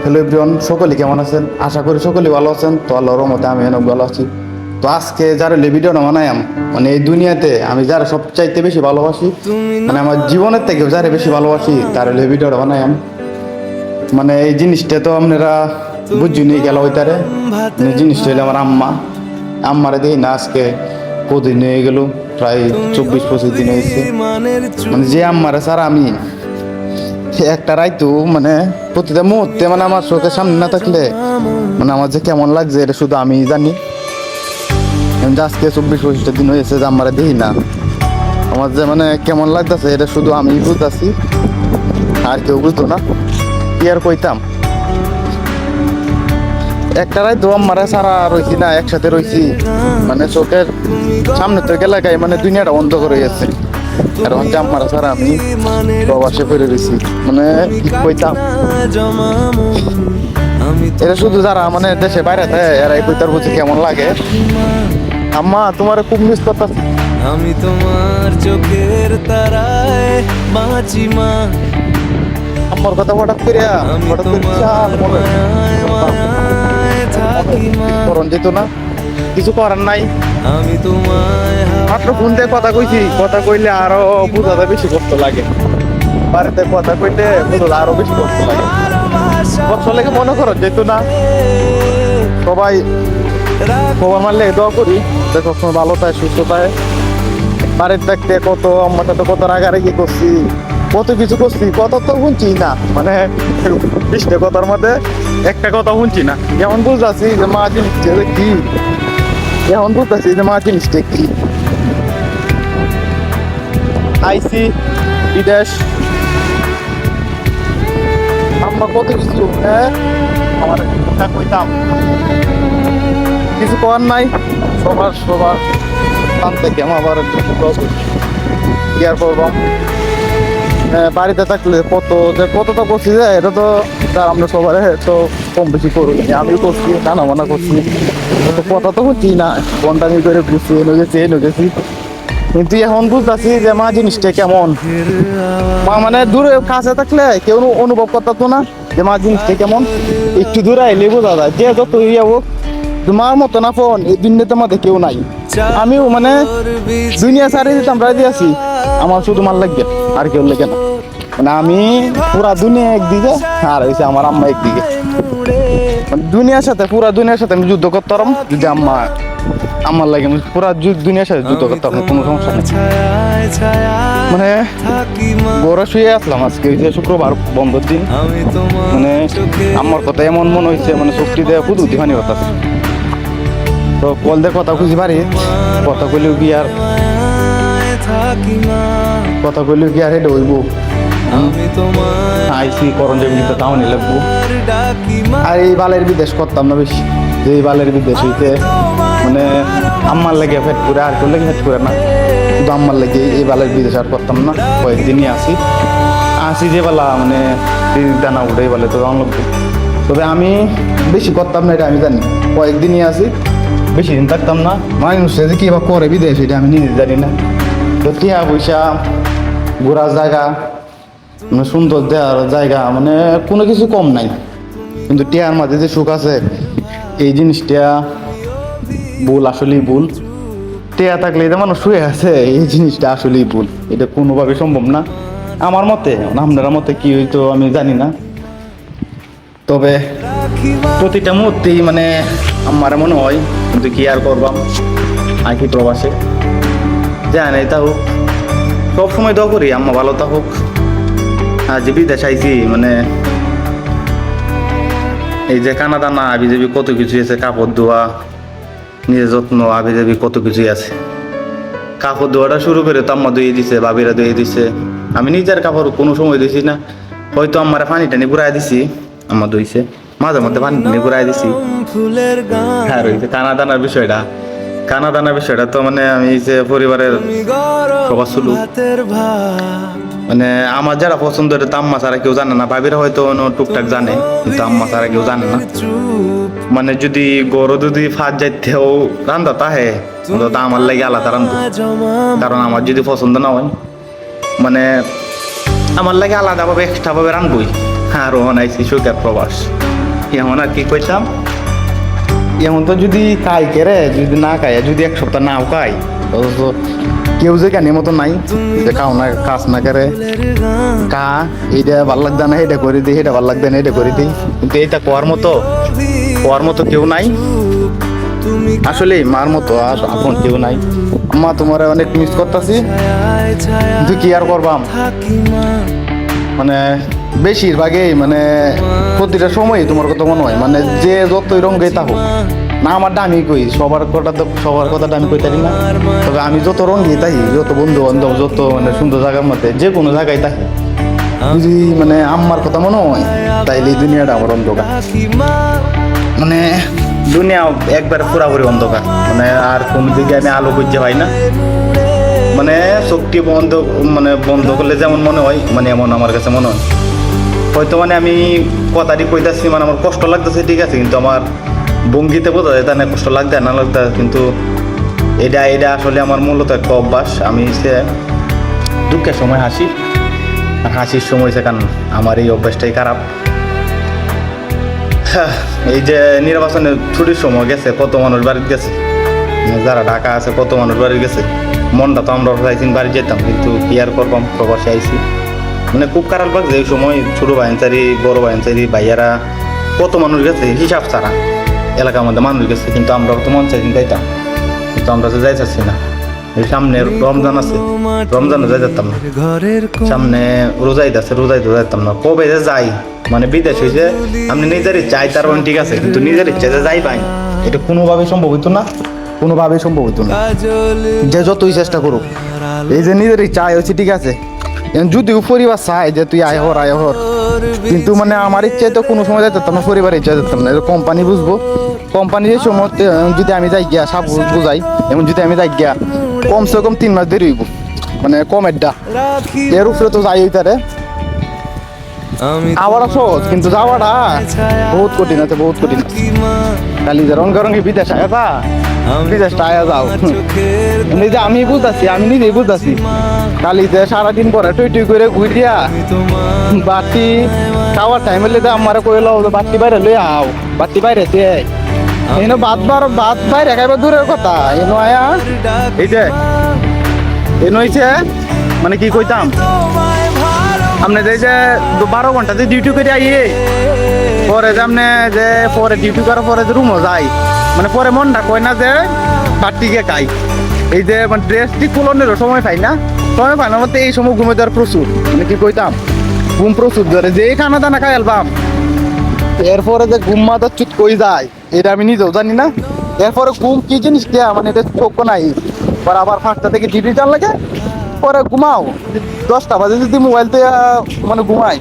Hello everyone সকলে কেমন আছেন? আশা করি সকলে ভালো আছেন। তো আল্লাহর রহমতে আমি অনেক ভালো আছি। তো আজকে যারা লে ভিডিওটা বানায়াম মানে এই দুনিয়াতে আমি যারা সবচাইতে বেশি ভালোবাসি মানে আমার জীবনের থেকে যারা বেশি ভালোবাসি, তার লে ভিডিওটা বানায়াম মানে এই জিনিসটা তো আপনারা বুঝিনি গেল ওইটারে। মানে জিনিসটা হইল আমার আম্মা। আম্মারে দেখি না আজকে কদিন হয়ে গেল, প্রায় চব্বিশ পঁচিশ দিন হয়েছে। মানে যে আম্মারে স্যার আমি একটা রাইতু মানে প্রতিটা মুহূর্তে মানে আমার চোখের সামনে না থাকলে মানে আমার যে কেমন লাগছে এটা শুধু আমি জানি। আজকে চব্বিশ পঁচিশটা দিন হয়েছে যে আমার দেখি না। আমার যে মানে কেমন লাগতেছে এটা শুধু আমি বুঝতেছি, আর কেউ বুঝতো না। কি আর কইতাম? একটা রাইতো আমার সারা রয়েছি না, একসাথে রয়েছি মানে চোখের সামনে থেকে এলাকায় মানে দুনিয়াটা অন্ধ করে গেছে আর হচ্ছে আমার সারা আমি প্রবাসে ফিরে রয়েছি মানে কইতাম। এটা শুধু যারা মানে দেশে বাইরে থাকে এরা এই কইতার বুঝি কেমন লাগে। আম্মা তোমার খুব মিস করতেছি। আমি তোমার চোখের তারায় বাঁচি মা। আমার কথা হঠাৎ করে হঠাৎ করে মনে করণ যেত না। কিছু করার নাই। আমি তোমায় মাত্র ফোন দিয়ে কথা কইছি? কথা কইলে আরও বুঝাতে বেশি কষ্ট লাগে। বাড়িতে কথা কইলে বুঝাতে আরও বেশি কষ্ট লাগে। কষ্ট লেগে মনে করো, যেত না। সবাই খবর মারলে দোয়া করি। দেখো সবসময় ভালো থাকে, সুস্থ থাকে। বাড়ির থাকতে কত আমার সাথে কত রাগারাগি করছি, কত কিছু করছি কত তো শুনছি না। মানে বিশটা কথার মধ্যে একটা কথা শুনছি না। যেমন বুঝতেছি যে মা, জিনিসটা কি? এখন বুঝতেছি যে মা জিনিসটা কি আইসি বিদেশ আমরা কত কিছু হ্যাঁ আমার কথা কইতাম কিছু করার নাই সবার সবার তার থেকে আমার আবার একটু বাড়িতে থাকলে কত যে কতটা করছি যে, এটা তো তার আমরা সবার তো কম বেশি করি আমিও করছি নানা মানা করছি কথা তো হচ্ছি না, বন্ডামি করে বুঝছি এনে গেছি এনে গেছি কিন্তু এখন বুঝতেছি যে মা জিনিসটা কেমন। মা মানে দূরে কাছে থাকলে কেউ অনুভব করতো না যে মা জিনিসটা কেমন। একটু দূরে আইলে বোঝা যায়, যে যত ইয়ে হোক তোমার মতো না ফোন, এই দুনিয়াতে মধ্যে কেউ নাই। আমিও মানে দুনিয়া সারি দিতাম রাজি আছি, আমার শুধু মাল লাগবে, আর কেউ লাগে না। মানে আমি পুরা দুনিয়া একদিকে, আর হয়েছে আমার আম্মা একদিকে। মানে দুনিয়ার সাথে, পুরা দুনিয়ার সাথে আমি যুদ্ধ করতাম, যদি আম্মা আমার লাগে আমি পুরা দুনিয়ার সাথে যুদ্ধ করতাম, কোনো সমস্যা নেই। মানে গোড়া শুয়ে আসলাম আজকে যে শুক্রবার, বন্ধের দিন। মানে আমার কথা এমন মনে হয়েছে মানে শক্তি দেয় পুদু দিবানি কথা তো কল দিয়ে কথা খুঁজি পারি কথা কইলেও কি আর কথা কইলেও কি আর এটা হইব? আইসি করণ যে বিদ্যুৎ তাও নিয়ে লাগবো। আর এই বালের বিদেশ করতাম না বেশি। যে এই বালের বিদেশ হইতে মানে আম্মার লেগে ফেট করে আর কেউ লেগে ফেট করে না। শুধু আম্মার লেগে এই বালের বিদেশ আর করতাম না। কয়েকদিনই আসি আসি যে বেলা মানে দানা উঠে বলে তো অনেক তবে আমি বেশি করতাম না এটা আমি জানি। কয়েকদিনই আসি বেশি দিন থাকতাম না। মানুষে যে কি করে বিদেশ, এটা আমি নিজে জানি না। তো টিয়া পয়সা, ঘোরার জায়গা মানে সুন্দর দেওয়ার জায়গা মানে কোনো কিছু কম নাই। কিন্তু টিয়ার মাঝে যে সুখ আছে, এই জিনিসটা ভুল আসলেই ভুল। টিয়া থাকলে যে মানুষ শুয়ে আছে, এই জিনিসটা আসলেই ভুল। এটা কোনোভাবে সম্ভব না। আমার মতে, আপনার মতে কি হইতো আমি জানি না। তবে প্রতিটা মুহূর্তেই মানে আমার মনে হয় কিন্তু কি আর করবাম আঁকি প্রবাসে? জানি, তা হোক। সব সময় দোয়া করি, আম্মা ভালো তা হোক। আর যে বিদেশ আইছি মানে এই যে কানা দানা আবি যাবি কত কিছু আছে, কাপড় ধোয়া, নিজের যত্ন আবি যাবি কত কিছুই আছে। কাপড় ধোয়াটা শুরু করে তো আম্মা ধুয়ে দিছে বাবিরা ধুয়ে দিছে। আমি নিজের কাপড় কোনো সময় দিছি না। হয়তো আমার পানি টানি ঘুরাই দিছি আমার ধুইছে। মাঝে মধ্যে পানি ঘুরাই দিছি। হ্যাঁ রয়েছে কানা দানার বিষয়টা। কানা দানার বিষয়টা তো মানে আমি যে পরিবারের সবার। মানে আমার যারা পছন্দ এটা তো আম্মা ছাড়া কেউ জানে না। ভাবিরা হয়তো অন্য টুকটাক জানে কিন্তু আম্মা ছাড়া কেউ জানে না। মানে যদি গরু যদি ফাঁস যাইতেও রান্দা তাহে তো আমার লাগে আলাদা রান্ধবো কারণ আমার যদি পছন্দ না হয় মানে আমার লাগে আলাদাভাবে এক্সট্রা ভাবে রান্ধবই। আর ওখানে আইসি সুখের প্রবাস। এমন আর কি কইতাম? এমন তো যদি খাই কেরে, যদি না খাই যদি এক সপ্তাহ নাও খাই তো কেউ যে কেন মতো নাই, যে খাও না কাজ না করে। কা এইটা ভালো লাগবে না এটা করে দিই এটা ভালো লাগবে না এটা করে দিই কিন্তু এইটা কোয়ার মতো কোয়ার মতো কেউ নাই। আসলে মার মতো আর আপন কেউ নাই। মা তোমার অনেক মিস করতেছি। কি আর করবাম? মানে বেশিরভাগই মানে প্রতিটা সময়ই তোমার কথা মনে হয়। মানে যে যতই রঙে থাকুক, না আমার দামি কই, সবার কথা তো সবার কথাটা আমি কইতারি না। তবে আমি যত রঙে থাকি, যত বন্ধু বান্ধব যত মানে সুন্দর জায়গার মধ্যে, যে কোনো জায়গায় থাকি। যদি মানে আম্মার কথা মনে হয়, তাইলে দুনিয়াটা আমার অন্ধকার। মানে দুনিয়া একবার পুরাপুরি অন্ধকার। মানে আর কোন দিকে আমি আলো করতে পাই না। মানে চোখটি বন্ধ মানে বন্ধ করলে যেমন মনে হয় মানে এমন আমার কাছে মনে হয়। হয়তো মানে আমি কথাটি কইতাছি মানে আমার কষ্ট লাগতেছে ঠিক আছে কিন্তু আমার ভঙ্গিতে বোঝা যায় না কষ্ট লাগতে না লাগতে কিন্তু এটা এটা আসলে আমার মূলত একটা অভ্যাস। আমি সে দুঃখের সময় হাসি আর হাসির সময় সেখান আমার এই অভ্যাসটাই খারাপ। হ্যাঁ, এই যে নির্বাচনের ছুটির সময় গেছে কত মানুষ বাড়িতে গেছে যারা ঢাকা আছে কত মানুষ বাড়ি গেছে। মনটা তো আমরা বাড়ি যেতাম কিন্তু কি আর করবাম প্রবাসে আইছি। মানে খুব খারাপ লাগছে এই সময় ছোটো বাইনচারি বড় বাইনচারি ভাইয়ারা, কত মানুষ গেছে হিসাব ছাড়া এলাকার মধ্যে মানুষ গেছে কিন্তু আমরা তো মন চাইছি যাইতাম কিন্তু আমরা তো যাই চাচ্ছি না। সামনে রমজান আছে রমজানও যাই যেতাম না। সামনে রোজাইদ আছে রোজাইদ যাইতাম না। কবে যে যাই মানে বিদেশ হয়েছে আপনি নিজের ইচ্ছায় তার মানে ঠিক আছে, কিন্তু নিজের ইচ্ছা যে যাই পাই, এটা কোনোভাবে সম্ভব হইতো না কোনোভাবে সম্ভব হইতো না। যে যতই চেষ্টা করুক, এই যে নিজের আয় হচ্ছে ঠিক আছে যদিও পরিবার চায় যে তুই আয় হর আয় হর কিন্তু মানে আমার ইচ্ছায় তো কোনো সময় যাইতে না পরিবারের ইচ্ছা যেতাম না। কোম্পানি বুঝব। কোম্পানি যে সময় যদি আমি যাই গিয়া সাপ বুঝাই। এমন যদি আমি যাই গিয়া কমসে কম তিন মাস দেরি হইব। মানে কম রাখি এর উপরে তো যাই হইতারে আমি আবার সহজ কিন্তু যাওয়াটা বহুত কঠিন আছে বহুত কঠিন। খালি যে রঙ রঙে বিদেশ আমি বিদেশটা আয়া যাও। নিজে আমি বুঝতেছি, আমি নিজেই বুঝতেছি। খালি যে সারাদিন পরে টুই টুই করে ঘুরিয়া বাতি খাওয়ার টাইম হলে আমার কইলো বাতি বাইরে লই আও, বাতি বাইরে তে এনো বাদ বার বাদ বাইরে খাইবার দূরের কথা। এনো আয়া এই যে এনো হইছে মানে কি কইতাম? আপনি যে যে দু- বারো ঘণ্টা যে ডিউটি করে আইয়ে, পরে যে আপনি যে পরে ডিউটি করার পরে যে রুমও যাই মানে পরে মনটা কয় না যে বাড়তিকে খাই। এই যে মানে ড্রেসটি কুলনেরও সময় পাই না, সময় পাই না বলতে এই সময় ঘুমে দেওয়ার প্রচুর। মানে কি কইতাম? ঘুম প্রচুর ধরে, যে খানা দানা খাই আলবাম। এরপরে যে ঘুম মাথা চুত কই যায়, এটা আমি নিজেও জানি না। এরপরে ঘুম কি জিনিস দেয়া মানে এটা চোখ নাই। পরে আবার পাঁচটা থেকে ডিউটি চাল লাগে, পরে ঘুমাও। দশটা বাজে যদি মোবাইল থেকে মানে ঘুমাই,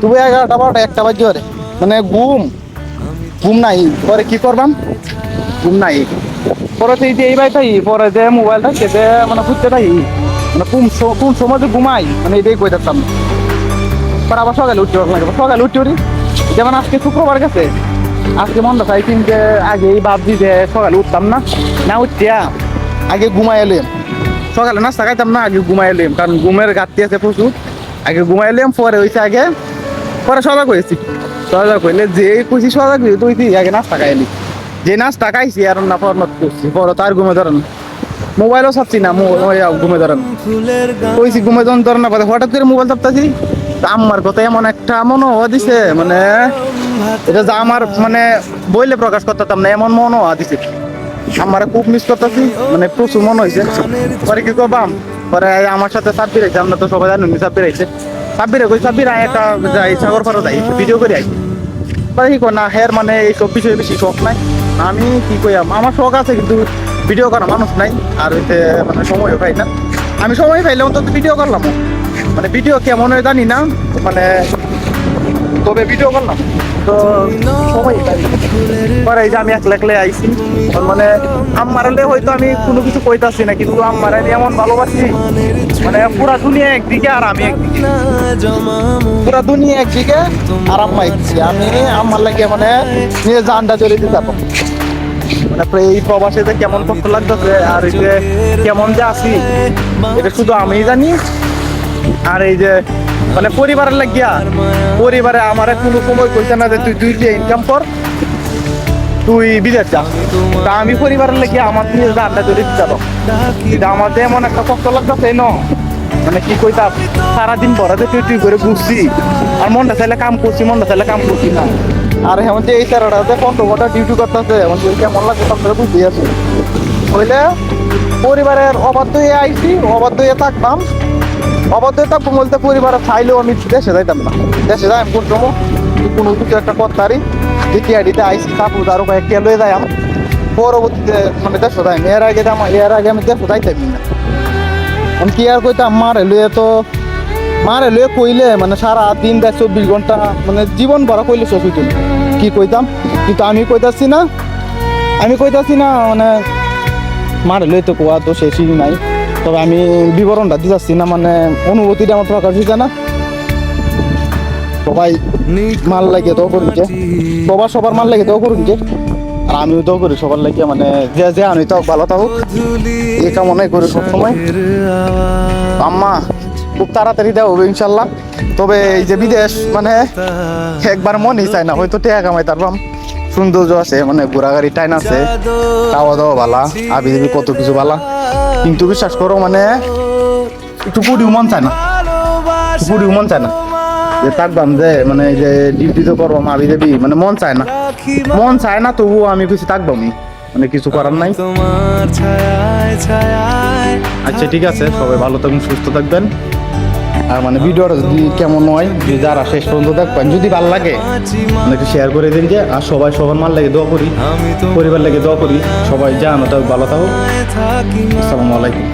তবু এগারোটা বারোটা, একটা বাজে মানে ঘুম ঘুম নাই। পরে কি করবাম? ঘুম নাই। পরে এই যে এই বাইটাই পরে যে মোবাইলটা কেটে মানে খুঁজতে তাই মানে কোন কোন সময় যে ঘুমাই মানে এটাই কই থাকতাম পরে আবার সকালে উঠতে লাগে সকালে উঠতে উঠি। যেমন আজকে শুক্রবার গেছে, আজকে মন্দ চাইছি যে আগে এই ভাবছি যে সকালে উঠতাম না না উঠিয়া আগে ঘুমাই এলাম সকালে নাস্তা খাইতাম না, আগে ঘুমাই এলাম কারণ ঘুমের ঘাটতি আছে প্রচুর। আগে ঘুমাই এলাম পরে হয়েছে আগে, পরে সজাগ হয়েছি সজাগ হইলে যে খুশি সজাগ তুই আগে নাস্তা খাইলি যে নাস্তা খাইছি আর না ফরনত করছি। পরে তার ঘুমে ধরেন মোবাইলও ছাড়ছি না ঘুমে ধরেন কইছি ঘুমে যখন ধরে না হঠাৎ করে মোবাইল চাপতাছি। আমার কথা এমন একটা মনে হওয়া দিছে মানে এটা যা আমার মানে বইলে প্রকাশ করতাম না, এমন মনে হওয়া দিছে। আমার খুব মিস করতেছি মানে প্রচুর মন হয়েছে পরে কি করবাম পরে আমার সাথে সাব্বির আছে আমরা তো সবাই জানি সাব্বির আছে সাব্বিরে কই, সাব্বির একটা যাই সাগর পাড়া যাই ভিডিও করে আই পরে কি না, হের মানে এই সব বিষয়ে বেশি শখ নাই। আমি কি কইয়াম আমার শখ আছে কিন্তু ভিডিও করা মানুষ নাই, আর হইতে মানে সময়ও পাই না। আমি সময় পাইলে অন্তত ভিডিও করলাম। মানে ভিডিও কেমন হয় জানি না মানে তবে ভিডিও করলাম। তো পাই পরে আমি একলা একলা আইছি মানে আম্মারালে হয়তো আমি কোনো কিছু কইতাছি না, কিন্তু আম্মার আমি এমন ভালোবাসি মানে পুরা দুনিয়া একদিকে আর আমি একদিকে। পুরা দুনিয়া একদিকে আর আম্মা আমি আমার লাগে মানে নিজে জানটা চলে দিতে যাব মানে এই প্রবাসে যে কেমন কষ্ট লাগতেছে আর এই যে কেমন যে আছি, এটা শুধু আমিই জানি। আর এই যে মানে পরিবারের লাগিয়া, পরিবারে আমার কোনো সময় কইছে না যে, তুই দুই দিয়ে ইনকাম কর, তুই বিদেশ যা। তা আমি পরিবারের লাগিয়া আমার রান্না করে দিতে পারো এটা আমার যে এমন একটা কষ্ট লাগতেছে ন মানে কি কইতাম সারাদিন পরে যে তুই তুই করে ঘুরছি, আর মনটা চাইলে কাম করছি, মনটা চাইলে কাম করছি না। আর এখন যে এই স্যারটা যে কত কটা ডিউটি করতেছে এখন যে কেমন লাগে তার বুঝতে আছি হইলে পরিবারের অবাধ্য হয়ে আইছি অবাধ্য হয়ে থাকতাম। অবাধ্য হয়ে থাকব বলতে পরিবারের চাইলেও আমি দেশে যাইতাম না। দেশে যাই, আমি সময় কোনো কিছু একটা করতারি দ্বিতীয় আইডিতে আইসি কাপড় আরও কয়েকটা লয়ে যাই আমার পরবর্তীতে মানে দেশে যাই এর আগে আমার এর আগে আমি দেশে যাইতাম না। আমি কি আর কইতাম, মারে লয়ে তো মারে লয়ে কইলে মানে সারা দিন দেয় চব্বিশ ঘণ্টা মানে জীবন ভরা কইলে হইতো না। কি কইতাম? কিন্তু আমি কইতাছি না, আমি কইতাছি না মানে মারে লয়ে তো কোয়া তো শেষই নাই। তবে আমি বিবরণটা দিতেছি না মানে অনুভূতিটা আমার প্রকাশ হইছে না। সবাই মাল লাগে তো করুন যে, সবার সবার মাল লাগে তো করুন যে, আর আমিও তো করি সবার লাগে মানে যে যে আনি তো ভালো থাকুক। এই কামনাই করি সবসময়। আম্মা খুব তাড়াতাড়ি দেওয়া হবে ইনশাল্লাহ। তবে এই যে বিদেশ মানে একবার মনই চায় না হয়তো টেয়া কামাই তারপর সৌন্দর্য আছে মানে ঘোরাঘাড়ি টাইন আছে খাওয়া দাওয়া ভালা আবি যাবি কত কিছু ভালা। কিন্তু বিশ্বাস করো মানে একটু পুরিও মন চায় না। পুরিও মন চায় না। যে থাকবাম যে মানে এই যে ডিউটি তো করবাম আবি যাবি মানে মন চায় না। মন চায় না তবুও আমি কিছু থাকবামই। মানে কিছু করার নাই। আচ্ছা ঠিক আছে সবাই ভালো থাকুন সুস্থ থাকবেন। আর মানে ভিডিওটা যদি কেমন হয় যারা শেষ পর্যন্ত দেখবেন, যদি ভালো লাগে মানে একটু শেয়ার করে দিন যে, আর সবাই সবার মাল লাগে দোয়া করি, পরিবার লাগে দোয়া করি, সবাই জানো তাও ভালো থাকুক। আসসালামু আলাইকুম।